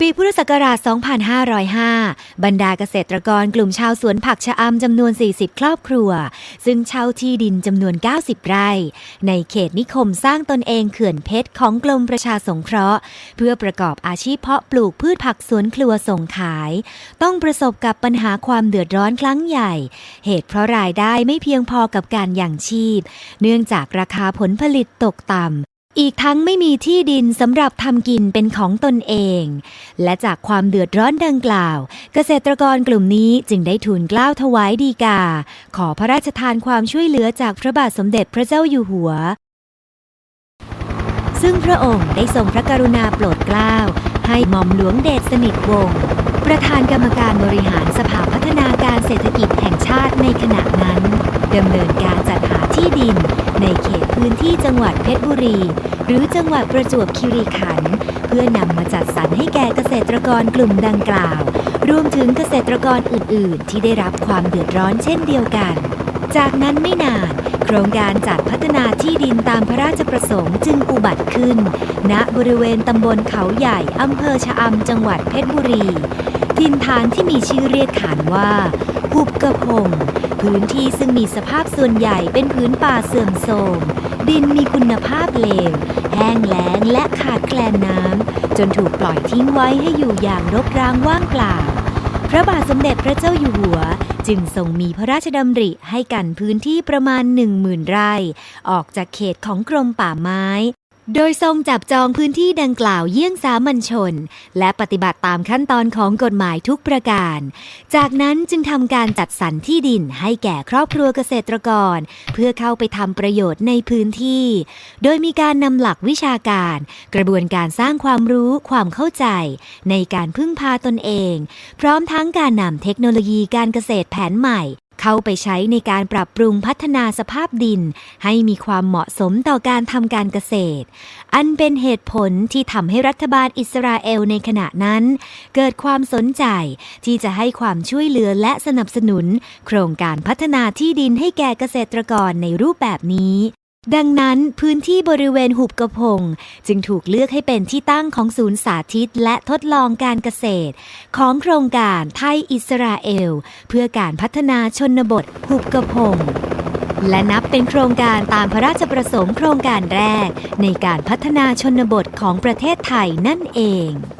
ปีพุทธศักราช 2505 บรรดาเกษตรกรกลุ่มชาวสวนผักชะอำจำนวน 40 ครอบครัว ซึ่งเช่าที่ดินจำนวน 90 ไร่ ในเขตนิคมสร้างตนเองเขื่อนเพชรของกรมประชาสงเคราะห์ เพื่อประกอบอาชีพเพาะปลูกพืชผักสวนครัวส่งขาย ต้องประสบกับปัญหาความเดือดร้อนครั้งใหญ่ เหตุเพราะรายได้ไม่เพียงพอกับการยังชีพ เนื่องจากราคาผลผลิตตกต่ำ อีกทั้งไม่มีที่ดินสำหรับทำกินเป็นของตนเอง และจากความเดือดร้อนดังกล่าว เกษตรกรกลุ่มนี้จึงได้ทูลกล้าวถวายดีกา ขอพระราชทานความช่วยเหลือจากพระบาทสมเด็จพระเจ้าอยู่หัว ซึ่งพระองค์ได้ทรงพระกรุณาโปรดเกล้า ให้หม่อมหลวงเดชสนิทวงศ์ประธานกรรมการบริหารสภาพัฒนาการเศรษฐกิจแห่งชาติในขณะนั้นดำเนินการจัดหาที่ดินใน พื้นที่จังหวัดเพชรบุรี หรือจังหวัดประจวบคีรีขันธ์เพื่อนำมาจัดสรรให้แก่เกษตรกรกลุ่มดังกล่าว รวมถึงเกษตรกรอื่น ๆ ที่ได้รับความเดือดร้อนเช่นเดียวกัน จากนั้นไม่นานโครงการจัดพัฒนาที่ดินตามพระราชประสงค์จึงอุบัติขึ้น ณบริเวณตำบลเขาใหญ่อำเภอชะอำจังหวัดเพชรบุรี ทินฐานที่มีชื่อเรียกขานว่าหุบกระพง พื้นที่ซึ่งมีสภาพส่วนใหญ่เป็นพื้นป่าเสื่อมโทรม ดินมีคุณภาพเลว แห้งแล้งและขาดแคลนน้ำ จนถูกปล่อยทิ้งไว้ให้อยู่อย่างรกร้างว่างเปล่า พระบาทสมเด็จพระเจ้าอยู่หัวจึงทรงมีพระราชดำริให้กันพื้นที่ประมาณ10,000ไร่ ออกจากเขตของกรมป่าไม้ โดยทรงจับจองพื้นที่ดังกล่าวเยี่ยงสามัญชน และปฏิบัติตามขั้นตอนของกฎหมายทุกประการ จากนั้นจึงทำการจัดสรรที่ดินให้แก่ครอบครัวเกษตรกร เพื่อเข้าไปทำประโยชน์ในพื้นที่ โดยมีการนำหลักวิชาการ กระบวนการสร้างความรู้ความเข้าใจ ในการพึ่งพาตนเอง พร้อมทั้งการนำเทคโนโลยีการเกษตรแผนใหม่ เข้าไปใช้ในการปรับปรุงพัฒนาสภาพดิน ให้มีความเหมาะสมต่อการทำการเกษตร อันเป็นเหตุผลที่ทำให้รัฐบาลอิสราเอลในขณะนั้น เกิดความสนใจที่จะให้ความช่วยเหลือและสนับสนุน โครงการพัฒนาที่ดินให้แก่เกษตรกรในรูปแบบนี้ ดังนั้นพื้นที่บริเวณหุบกระพง จึงถูกเลือกให้เป็นที่ตั้งของศูนย์สาธิตและทดลองการเกษตร ของโครงการไทยอิสราเอล เพื่อการพัฒนาชนบทหุบกระพง และนับเป็นโครงการตามพระราชประสงค์โครงการแรก ในการพัฒนาชนบทของประเทศไทยนั่นเอง